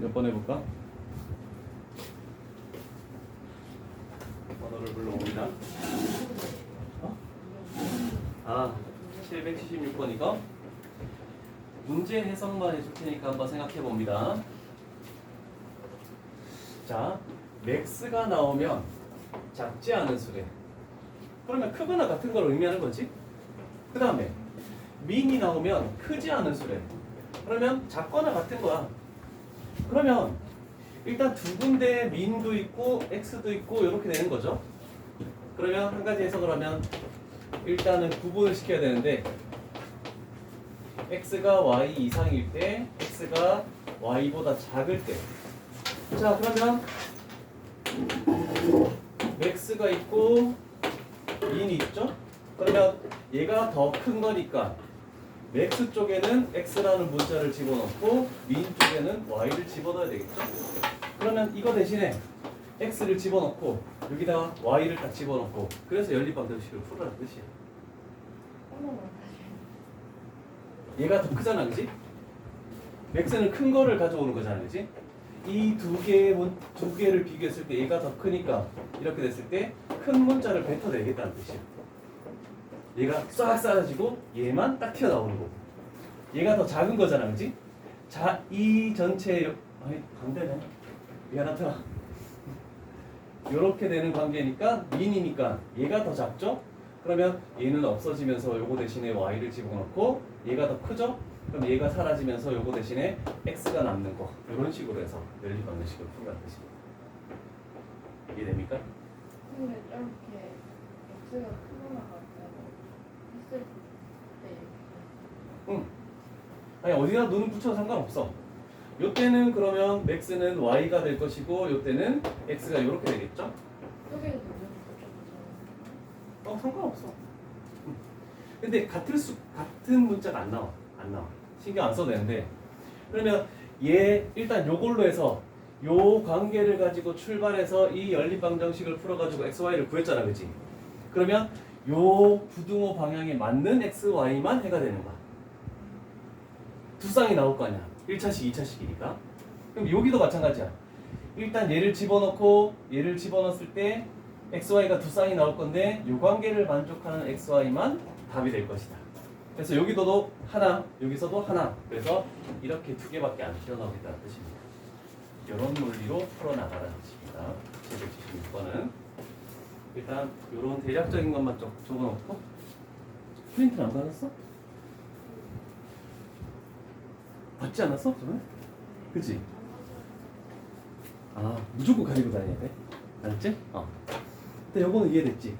몇 번 해볼까? 번호를 불러봅니다. 어? 아, 776번 이거? 문제 해석만 해줄 테니까 한번 생각해 봅니다. 자, 맥스가 나오면 작지 않은 수래. 그러면 크거나 같은 걸 의미하는 거지. 그 다음에 민이 나오면 크지 않은 수래. 그러면 작거나 같은 거야. 그러면 일단 두 군데 민도 있고 x도 있고 이렇게 되는 거죠. 그러면 한 가지 해석을 하면 일단은 구분을 시켜야 되는데 x가 y 이상일 때 x가 y보다 작을 때. 자 그러면 max가 있고 민이 있죠. 그러면 얘가 더 큰 거니까 맥스 쪽에는 x라는 문자를 집어넣고 민 쪽에는 y를 집어넣어야 되겠죠? 그러면 이거 대신에 x를 집어넣고 여기다가 y를 딱 집어넣고 그래서 연립방정식을 풀어라는 뜻이야. 얘가 더 크잖아, 그지? 맥스는 큰 거를 가져오는 거잖아, 그지? 이 두 개의 문- 두 개를 비교했을 때 얘가 더 크니까 이렇게 됐을 때 큰 문자를 뱉어내겠다는 뜻이야. 얘가 싹 사라지고 얘만 딱 튀어나오는 거고 얘가 더 작은 거잖아 그지? 자, 이 전체 여- 아니 반대네 미안하다 이렇게 되는 관계니까 민이니까 얘가 더 작죠? 그러면 얘는 없어지면서 요거 대신에 y를 집어넣고 얘가 더 크죠? 그럼 얘가 사라지면서 요거 대신에 x가 남는 거 이런 식으로 해서 연립방정식을 풀어가는 뜻입니다 이해됩니까? 근데 이렇게 X가 크거나 같다고 했을 때 응. 아니 어디다 눈을 붙여도 상관없어. 요때는 그러면 max는 y가 될 것이고 요때는 x가 이렇게 되겠죠? 어 상관없어. 응. 근데 같을 수 같은 문자가 안 나와 안 나와 신경 안 써도 되는데 그러면 얘 일단 요걸로 해서 요 관계를 가지고 출발해서 이 연립방정식을 풀어가지고 x, y를 구했잖아, 그렇지? 그러면 요 부등호 방향에 맞는 x, y만 해가 되는 거야. 두 쌍이 나올 거 아니야. 1차식, 2차식이니까. 그럼 여기도 마찬가지야. 일단 얘를 집어넣고 얘를 집어넣었을 때 x, y가 두 쌍이 나올 건데 요 관계를 만족하는 x, y만 답이 될 것이다. 그래서 여기서도 하나, 여기서도 하나. 그래서 이렇게 두 개밖에 안 튀어나오겠다는 뜻입니다. 이런 논리로 풀어나가라는 뜻입니다. 776번은 일단 이런 대략적인 것만 좀 적어놓고 프린트는 안 받았어? 받지 않았어? 저는? 그치? 아 무조건 가지고 다녀야 돼? 알았지? 어. 근데 요거는 이해됐지?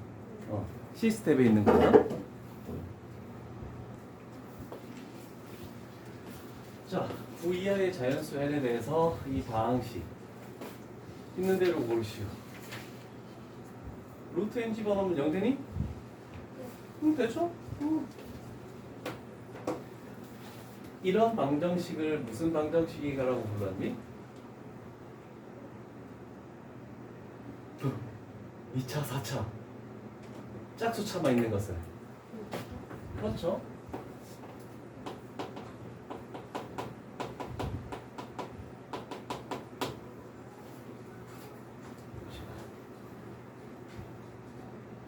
어. 시스템에 있는 거야. 자, 구 이하의 자연수 n에 대해서 이 방식 있는 대로 고르시오. 루트 n 집어넣으면 0 되니? 응, 되죠? 응. 이런 방정식을 무슨 방정식이라고 불렀니? 2차, 4차 짝수차만 있는 것을 그렇죠?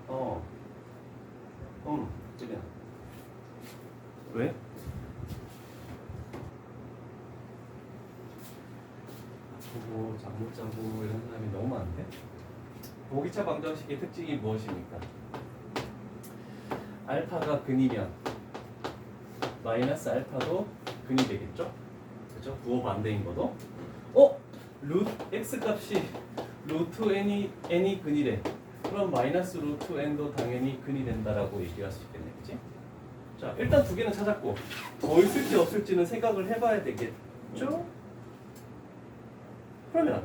어. 음, 그냥. 왜? 보고 잠 못 자고 이런 사람이 너무 많은데? 보기차 방정식의 특징이 무엇입니까? 알파가 근이면 마이너스 알파도 근이 되겠죠? 그죠? 부호 반대인 거도. 어? 루 x 값이 루트 n이 n이 근이래. 그럼 마이너스 루트 n도 당연히 근이 된다라고 얘기할 수 있겠네, 그지? 자, 일단 두 개는 찾았고 더 있을지 없을지는 생각을 해봐야 되겠죠? 그러면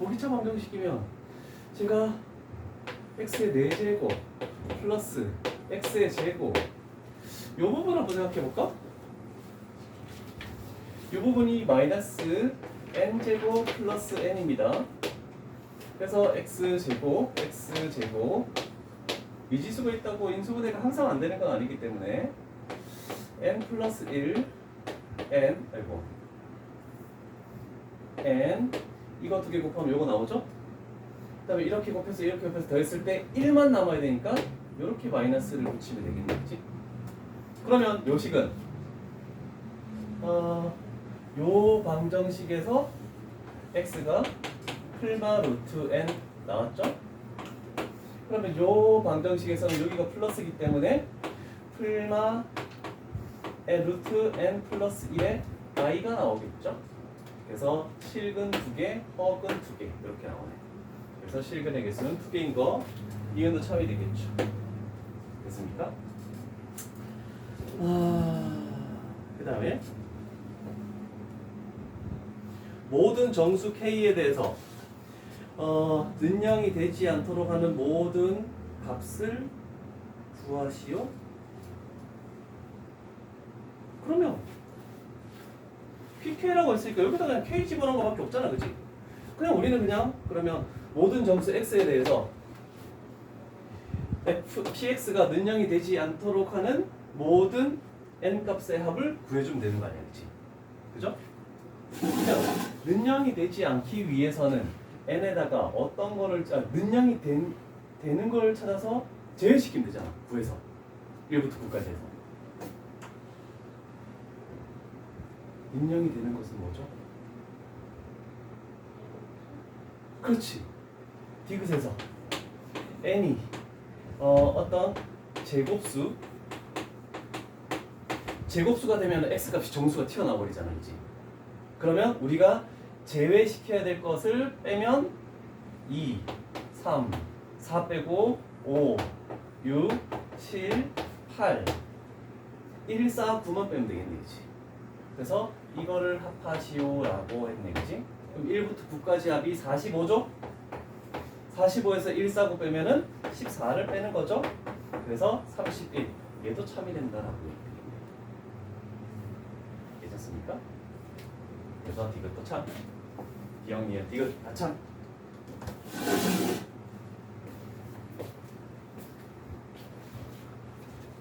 보기차 방정식이면 제가 x의 4제곱 플러스 x의 제곱 이 부분 한번 생각해 볼까? 이 부분이 마이너스 n제곱 플러스 n입니다. 그래서 x제곱, x제곱 미지수가 있다고 인수분해가 항상 안 되는 건 아니기 때문에 n 플러스 1 n 아이고 n 이거 두 개 곱하면 요거 나오죠? 그다음에 이렇게 곱해서 이렇게 곱해서 더했을 때 1만 남아야 되니까 이렇게 마이너스를 붙이면 되겠네, 그지? 그러면 요 식은 어, 요 방정식에서 x가 풀마 루트 n 나왔죠? 그러면 요 방정식에서는 여기가 플러스이기 때문에 의 루트 n 플러스 1의 i가 나오겠죠? 그래서 실근 2개, 허근 2개 이렇게 나오네. 그래서 실근의 개수는 2개인 거 이은도 참이 되겠죠. 됐습니까? 아, 그 다음에 모든 정수 k에 대해서 어, 능량이 되지 않도록 하는 모든 값을 구하시오. 그러면 PK라고 했으니까 여기다 그냥 K 집어넣은 거밖에 없잖아, 그치? 그냥 우리는 그냥 그러면 모든 점수 X에 대해서 F, PX가 능량이 되지 않도록 하는 모든 N 값의 합을 구해주면 되는 거 아니야, 그치? 그죠? 능량이 되지 않기 위해서는 n에다가 어떤 거를 아, 능량이 된, 되는 걸 찾아서 제외시키면 되잖아 구해서 1부터 9까지 해서 능량이 되는 것은 뭐죠? 그렇지. 디귿에서. N이 어, 어떤 제곱수. 제곱수가 되면 x 값이 정수가 튀어나와 버리잖아 이제. 그러면 우리가 제외시켜야 될 것을 빼면 2, 3, 4 빼고 5, 6, 7, 8 1, 4, 9만 빼면 되겠네 그치? 그래서 이거를 합하시오라고 했네 그치? 그럼 1부터 9까지 합이 45죠? 45에서 1, 4, 9 빼면은 14를 빼는 거죠? 그래서 31 얘도 참이 된다라고 괜찮습니까? 그래서 디귿도 참, 기억니은 디귿 아 참.